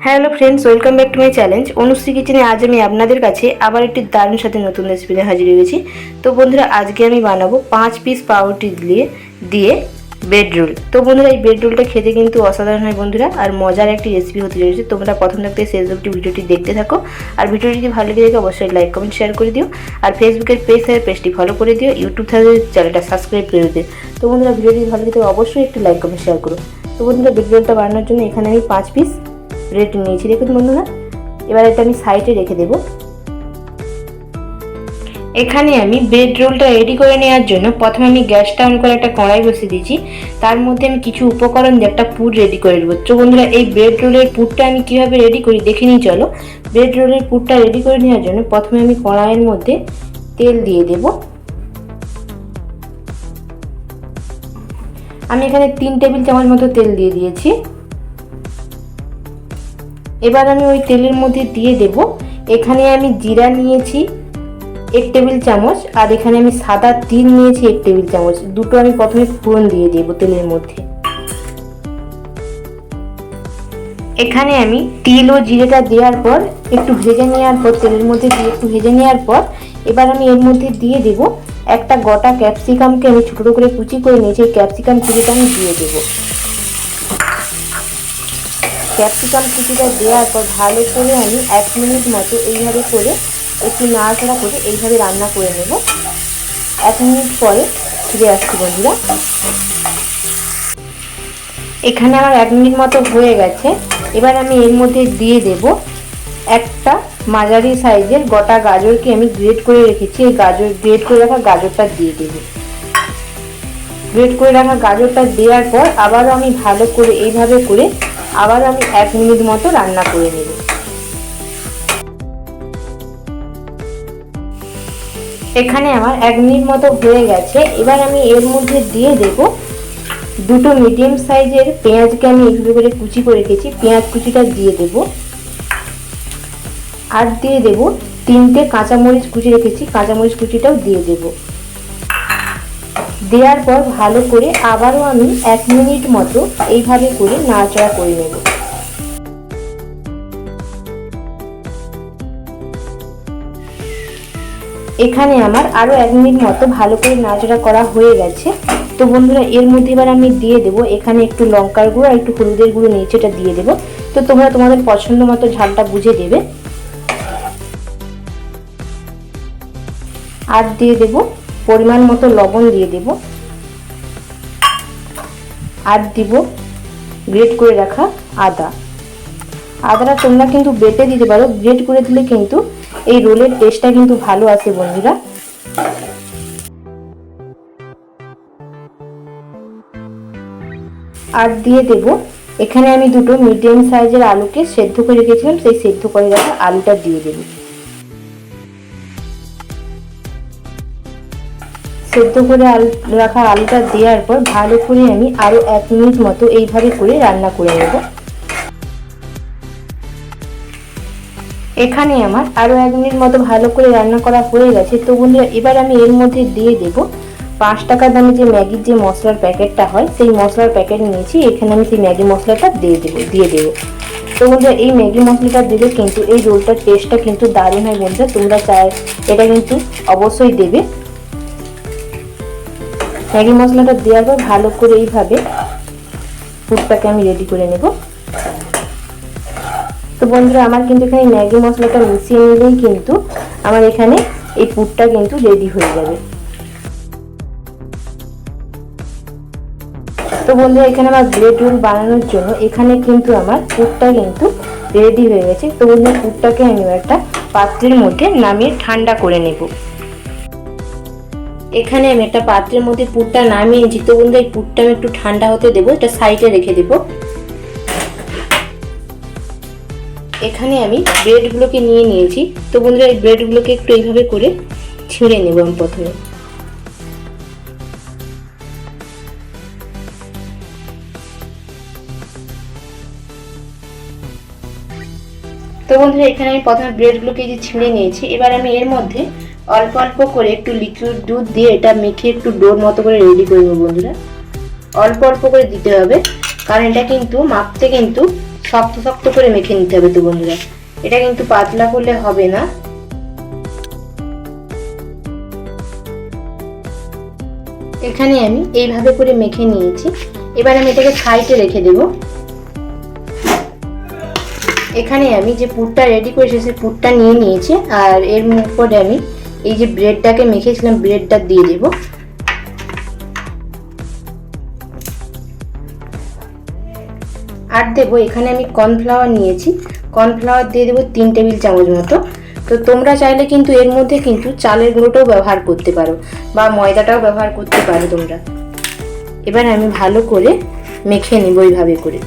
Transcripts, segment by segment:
Hello friends welcome back to my challenge Anushree কিচেনে আজ আমি আপনাদের কাছে আবার একটি দারুণ সাথে নতুন রেসিপি নিয়ে হাজির গেছি তো বন্ধুরা, আজকে আমি বানাবো পাঁচ পিস পাউরুটি দিয়ে দিয়ে ব্রেড রোল তো বন্ধুরা, এই ব্রেড রোলটা খেতে কিন্তু অসাধারণ হয় বন্ধুরা, আর মজার একটি রেসিপি হতে চলেছে। তোমরা প্রথম থাকতে শেষ অবধি ভিডিওটি দেখতে থাকো। আর ভিডিওটি যদি ভালো লেগে থাকে, অবশ্যই লাইক কমেন্ট শেয়ার করে দিও। আর ফেসবুকের পেজ থেকে পেজটি ফলো করে দিও। ইউটিউব থেকে চ্যানেলটা সাবস্ক্রাইব করে দিও। তো বন্ধুরা, ভিডিওটি ভালো লেগে থাকে, অবশ্যই একটু লাইক কমেন্ট শেয়ার করো। তো বন্ধুরা ব্রেড রোলটা বানানোর জন্য এখানে আমি পাঁচ পিস ব্রেড নিয়েছি। দেখুন বন্ধুরা, এবার এটা আমি সাইডে রেখে দেব। এখানে আমি ব্রেড রোলটা রেডি করে নেওয়ার জন্য প্রথমে আমি গ্যাসটা অন করে একটা কড়াই বসিয়ে দিয়েছি। তার মধ্যে আমি কিছু উপকরণ দিয়ে একটা পুর রেডি করে নেব। তো বন্ধুরা, এই ব্রেড রোলের পুরটা আমি কীভাবে রেডি করি দেখে নিই, চলো। ব্রেড রোলের পুরটা রেডি করে নেওয়ার জন্য প্রথমে আমি কড়াইয়ের মধ্যে তেল দিয়ে দেব। আমি এখানে তিন টেবিল চামচ মতো তেল দিয়ে দিয়েছি। এবার আমি ওই তেলের মধ্যে দিয়ে দেব। এখানে আমি জিরা নিয়েছি এক টেবিল চামচ, আর এখানে আমি সাদা তিল নিয়েছি এক টেবিল চামচ। দুটো আমি প্রথমে ফোড়ন দিয়ে দেব তেলের মধ্যে। এখানে আমি তিল ও জিরেটা দেওয়ার পর, একটু ভেজে নেওয়ার পর, তেলের মধ্যে দিয়ে একটু ভেজে নেওয়ার পর, এবার আমি এর মধ্যে দিয়ে দেব একটা গোটা ক্যাপসিকামকে। আমি ছোটো করে কুচি করে নিয়েছি ক্যাপসিকাম কুচিটা আমি দিয়ে দেবো। ক্যাপসিকাম কুচিটা দেওয়ার পর, ভালো করে আমি এক মিনিট মতো এইভাবে করে একটু নাড়াচাড়া করে এইভাবে রান্না করে নেব। এক মিনিট পরে ফিরে আসছি বন্ধুরা। এখানে আমার এক মিনিট মতো হয়ে গেছে। এবার আমি এর মধ্যে দিয়ে দেব একটা মাঝারি সাইজের গোটা গাজরকে আমি গ্রেড করে রেখেছি। এই গাজর গ্রেড করে রাখা গাজরটা দিয়ে দেব। গ্রেড করে রাখা গাজরটা দেওয়ার পর আবারও আমি ভালো করে এইভাবে করে আবার আমি এক মিনিট মতো রান্না করে নেব। এখানে আমার এক মিনিট মতো হয়ে গেছে। এবার আমি এর মধ্যে দিয়ে দেব দুটো মিডিয়াম সাইজের পেঁয়াজকে আমি একটু করে কুচি করে রেখেছি পেঁয়াজ কুচিটা দিয়ে দেব। আর দিয়ে দেব তিনটে কাঁচামরিচ কুচি রেখেছি। কাঁচামরিচ কুচিটাও দিয়ে দেব। দেওয়ার পর ভালো করে আবারও আমি এক মিনিট মতো এইভাবে করে নাড়াচাড়া করে নেব। এখানে আমার আরও এক মিনিট মতো ভালো করে নাড়াচাড়া করা হয়ে গেছে। তো বন্ধুরা, এর মধ্যে এবার আমি দিয়ে দেব এখানে একটু লঙ্কার গুঁড়ো আর একটু হলুদের গুঁড়ো এটা দিয়ে দেবো। তো তোমরা তোমাদের পছন্দ মতো ঝালটা বুঝে দেবে। আর দিয়ে দেব পরিমাণ মতো লবণ দিয়ে দেব। আর দিব গ্রেট করে রাখা আদা। আদাটা তোমরা কিন্তু বেটে দিতে পারো। গ্রেট করে দিলে কিন্তু এই রোলের টেস্টটা কিন্তু ভালো আছে বন্ধুরা। আর দিয়ে দেব, এখানে আমি দুটো মিডিয়াম সাইজের আলুকে সেদ্ধ করে রেখেছিলাম, সেই সেদ্ধ করে রাখা আলুটা দিয়ে দেবো। সেদ্ধ করে আলু, রাখা আলুটা দেওয়ার পর ভালো করে আমি আরও এক মিনিট মতো এইভাবে করে রান্না করে নেব। এখানে আমার। আরও এক মিনিট মতো ভালো করে রান্না করা হয়ে গেছে। তো বন্ধুরা, এবার আমি এর মধ্যে দিয়ে দেব পাঁচ টাকা দামে যে ম্যাগির যে মশলার প্যাকেটটা হয়, সেই মশলার প্যাকেট নিয়েছি। এখানে আমি সেই ম্যাগি মশলাটা দিয়ে দেবো দিয়ে দেবো। তো বন্ধুরা, এই ম্যাগি মশলাটা দিলে কিন্তু এই রোলটার টেস্টটা কিন্তু দারুণ হয় বন্ধুরা। তোমরা চাই এটা কিন্তু অবশ্যই দেবে। ম্যাগি মশলাটা দেওয়ার পর ভালো করে এইভাবে পুরটাকে আমি রেডি করে নেব। তো বন্ধুরা, আমার কিন্তু এখানে ম্যাগি মশলাটা মিশিয়ে নিলেই কিন্তু আমার এখানে এই পুরটা কিন্তু রেডি হয়ে যাবে। তো বন্ধুরা, এখানে আমার ব্রেড রোল বানানোর জন্য এখানে কিন্তু আমার পুরটা কিন্তু রেডি হয়ে গেছে। তো বন্ধুরা, পুরটাকে আমি একটা পাত্রের মধ্যে নামিয়ে ঠান্ডা করে নেব। এখানে আমি একটা পাত্রের মধ্যে পুরটা নামিয়ে নিয়েছি। তো বন্ধু এই পুরটা আমি একটু ঠান্ডা হতে দেবো, এটা সাইডে রেখে দেবো। এখানে আমি ব্রেডগুলোকে নিয়ে নিয়েছি। তো বন্ধুরা, এই ব্রেডগুলোকে একটু এইভাবে করে ছিঁড়ে নেব আমি প্রথমে। তো বন্ধুরা, এখানে আমি প্রথমে ব্রেডগুলোকে যে ছিঁড়ে নিয়েছি। এবার আমি এর মধ্যে অল্প অল্প করে একটু লিকুইড দুধ দিয়ে এটা মেখে একটু ডোর মতো করে রেডি করব বন্ধুরা। অল্প অল্প করে দিতে হবে। কারণ এটা কিন্তু মাপতে কিন্তু শক্ত শক্ত করে মেখে নিতে হবে তো বন্ধুরা। এটা কিন্তু পাতলা করলে হবে না। এখানে আমি এইভাবে করে মেখে নিয়েছি। এবার আমি এটাকে সাইডে রেখে দেব। এখানে আমি যে পুরটা রেডি করেছি, সেই পুরটা নিয়ে নিয়েছি। আর এর উপরে আমি এই যে ব্রেডটাকে মেখেছিলাম ব্রেডটা দিয়ে দেব। আর দেবো, এখানে আমি কর্নফ্লাওয়ার নিয়েছি। কর্নফ্লাওয়ার দিয়ে দেবো তিন টেবিল চামচ মতো। তো তোমরা চাইলে কিন্তু এর মধ্যে কিন্তু চালের গুঁড়োটাও ব্যবহার করতে পারো বা ময়দাটাও ব্যবহার করতে পারো তোমরা। এবার আমি ভালো করে মেখে নিব এইভাবে করে।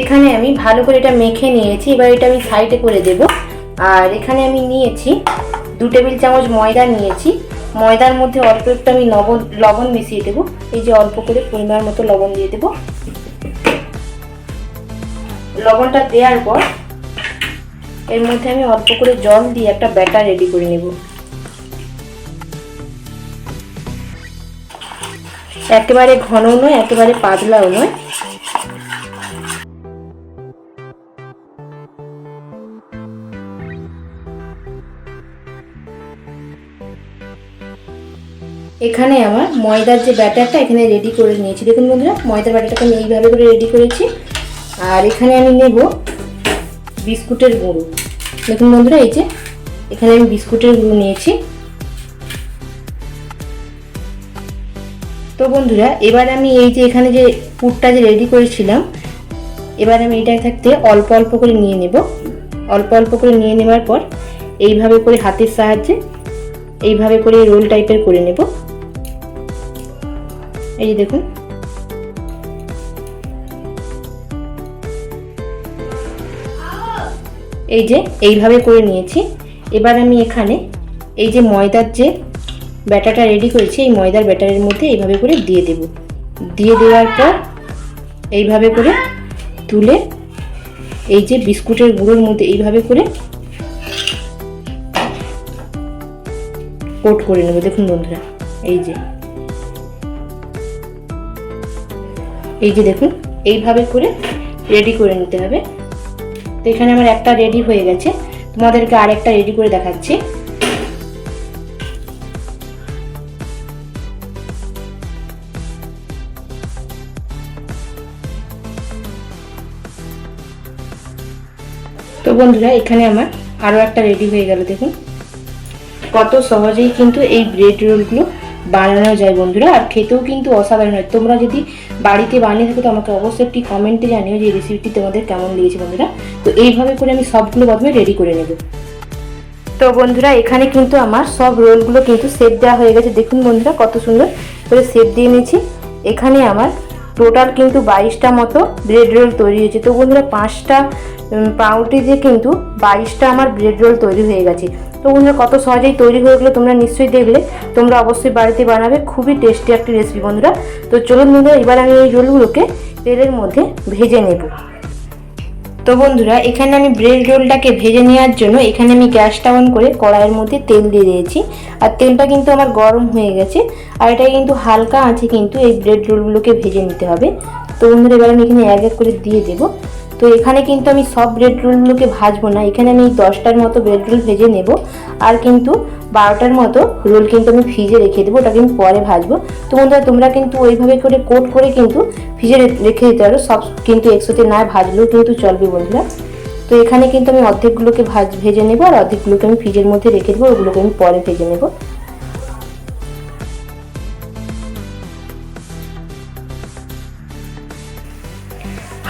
এখানে আমি ভালো করে এটা মেখে নিয়েছি, এবার এটা আমি সাইডে করে দেব। আর এখানে আমি নিয়েছি দু টেবিল চামচ ময়দা নিয়েছি। ময়দার মধ্যে অল্প একটু আমি লবণ লবণ মিশিয়ে দেবো। এই যে অল্প করে পরিমাণ মতো লবণ দিয়ে দেবো। লবণটা দেওয়ার পর এর মধ্যে আমি অল্প করে জল দিয়ে একটা ব্যাটার রেডি করে নেব। একেবারে ঘনও নয়, একেবারে পাতলাও নয়। এখানে আমার ময়দার যে ব্যাটারটা এখানে রেডি করে নিয়েছি। দেখুন বন্ধুরা, ময়দার ব্যাটারটাকে আমি এইভাবে করে রেডি করেছি। আর এখানে আমি নেব বিস্কুটের গুঁড়ো। দেখুন বন্ধুরা, এই যে এখানে আমি বিস্কুটের গুঁড়ো নিয়েছি। তো বন্ধুরা, এবার আমি এই যে এখানে যে পুরটা যে রেডি করেছিলাম, এবার আমি এটা থাকতে অল্প অল্প করে নিয়ে নেব। অল্প অল্প করে নিয়ে নেওয়ার পর এইভাবে করে হাতের সাহায্যে এইভাবে করে রোল টাইপের করে নেব। এই যে দেখুন। এই যে, এইভাবে করে নিয়েছি। এবার আমি এখানে এই যে ময়দার যে ব্যাটাটা রেডি করেছি, এই ময়দার ব্যাটারের মধ্যে এইভাবে করে দিয়ে দেব। দিয়ে দেওয়ার পর এইভাবে করে তুলে এই যে বিস্কুটের গুঁড়োর মধ্যে এইভাবে করে কোট করে নেব। দেখুন বন্ধুরা, এই যে। এই যে দেখুন, এইভাবে করে রেডি করে নিতে হবে। তো এখানে আমার একটা রেডি হয়ে গেছে। তোমাদেরকে আর একটা রেডি করে দেখাচ্ছি। তো বন্ধুরা, এখানে আমার আরও একটা রেডি হয়ে গেল, দেখুন। কত সহজেই কিন্তু এই ব্রেড রোলগুলো বানানো যায় বন্ধুরা। আর খেতেও কিন্তু অসাধারণ হয়। তোমরা যদি বাড়িতে বানিয়ে থাকো, তো আমাকে অবশ্যই একটি কমেন্টে জানিও যে রেসিপিটি তোমাদের কেমন লেগেছে বন্ধুরা। তো এইভাবে করে আমি সবগুলো প্রথমে রেডি করে নেব। তো বন্ধুরা, এখানে কিন্তু আমার সব রোলগুলো কিন্তু সেট দেওয়া হয়ে গেছে। দেখুন বন্ধুরা, কত সুন্দর করে সেট দিয়ে নিয়েছি। এখানে আমার টোটাল কিন্তু বাইশটা মতো ব্রেড রোল তৈরি হয়েছে। তো বন্ধুরা, পাঁচটা পাউরুটি দিয়ে কিন্তু বাইশটা আমার ব্রেড রোল তৈরি হয়ে গেছে। তো বন্ধুরা, কত সহজেই তৈরি হয়ে গেলো তোমরা নিশ্চয়ই দেখলে। তোমরা অবশ্যই বাড়িতে বানাবে, খুবই টেস্টি একটি রেসিপি বন্ধুরা। তো চলুন বন্ধুরা, এবার আমি এই রোলগুলোকে তেলের মধ্যে ভেজে নেব। তো বন্ধুরা, এখানে আমি ব্রেড রোলটাকে ভেজে নেওয়ার জন্য এখানে আমি গ্যাসটা অন করে কড়াইয়ের মধ্যে তেল দিয়ে দিয়েছি। আর তেলটা কিন্তু আমার গরম হয়ে গেছে। আর এটা কিন্তু হালকা আছে কিন্তু এই ব্রেড রোলগুলোকে ভেজে নিতে হবে। তো বন্ধুরা, এবার আমি এখানে এক এক করে দিয়ে দেবো। তো এখানে কিন্তু আমি সব ব্রেড রোলগুলোকে ভাজবো না। এখানে আমি দশটার মতো ব্রেড রোল ভেজে নেব। আর কিন্তু বারোটার মতো রোল কিন্তু আমি ফ্রিজে রেখে দেবো। ওটা কিন্তু পরে ভাজবো। তো বন্ধুরা, তোমরা কিন্তু ওইভাবে করে কোট করে কিন্তু ফ্রিজে রেখে দিতে পারো। সব কিন্তু একসাথে না ভাজলেও কিন্তু চলবে বন্ধুরা। তো এখানে কিন্তু আমি অর্ধেকগুলোকে ভাজ, ভেজে নেব। আর অর্ধেকগুলোকে আমি ফ্রিজের মধ্যে রেখে দেবো। ওগুলোকে আমি পরে ভেজে নেব।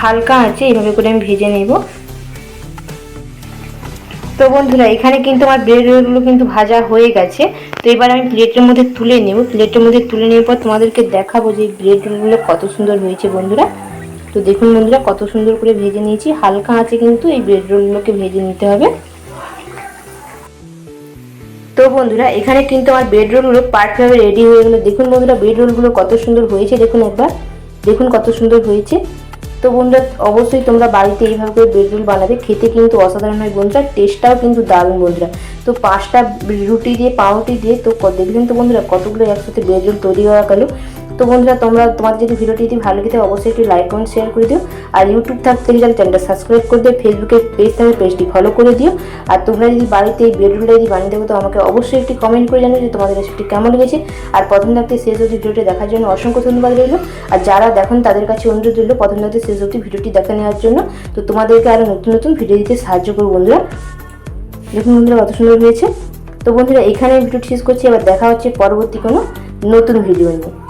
হালকা আছে এইভাবে করে আমি ভেজে নেব। তো বন্ধুরা, এখানে কিন্তু আমার ব্রেড রোলগুলো কিন্তু ভাজা হয়ে গেছে। তো এবার আমি প্লেটের মধ্যে তুলে নেব। প্লেটের মধ্যে তুলে নেওয়ার পর তোমাদেরকে দেখাবো যে ব্রেড রোলগুলো কত সুন্দর হয়েছে বন্ধুরা। তো দেখুন বন্ধুরা, কত সুন্দর করে ভেজে নিয়েছি। হালকা আছে কিন্তু এই ব্রেড রোলগুলোকে ভেজে নিতে হবে। তো বন্ধুরা, এখানে কিন্তু আমার ব্রেড রোলগুলো পারফেক্টভাবে রেডি হয়ে গেলো। দেখুন বন্ধুরা ব্রেড রোলগুলো কত সুন্দর হয়েছে, দেখুন একবার। দেখুন কত সুন্দর হয়েছে। তো বন্ধুরা অবশ্যই তোমরা বাড়িতে এইভাবে করে বেডরুল রোল বানাবে। খেতে কিন্তু অসাধারণ হয় বন্ধুরা টেস্টটাও কিন্তু দারুণ বন্ধুরা। তো পাঁচটা রুটি দিয়ে, পাউরুটি দিয়ে, তো দেখলেন তো বন্ধুরা কতগুলো একসাথে বেডরুল রোল তৈরি হওয়া গেল। তো বন্ধুরা, তোমরা তোমাদের যদি ভিডিওটি যদি ভালো লাগে অবশ্যই একটু লাইক কমেন্ট শেয়ার করে দিও। আর ইউটিউব থাক থেকে যারা চ্যানেলটা সাবস্ক্রাইব করে দিও। ফেসবুকে পেজ থাকে পেজটি ফলো করে দিও। আর তোমরা যদি বাড়িতে এই ব্রেড রোলটা যদি বানিয়ে দেবো তো আমাকে অবশ্যই একটি কমেন্ট করে জানিও যে তোমাদের রেসিপিটি কেমন লেগেছে। আর প্রথম থাকতে শেষ অবধি ভিডিওটি দেখার জন্য অসংখ্য ধন্যবাদ রইল। আর যারা দেখুন, তাদের কাছে অনুরোধ রইল প্রথম থাকতে শেষ অবধি ভিডিওটি দেখা নেওয়ার জন্য। তো তোমাদেরকে আরও নতুন নতুন ভিডিও দিতে সাহায্য করব বন্ধুরা। দেখুন বন্ধুরা, কত সুন্দর হয়েছে। তো বন্ধুরা এখানে ভিডিওটি শেষ করছি। এবার দেখা হচ্ছে পরবর্তী কোনো নতুন ভিডিও নিয়ে।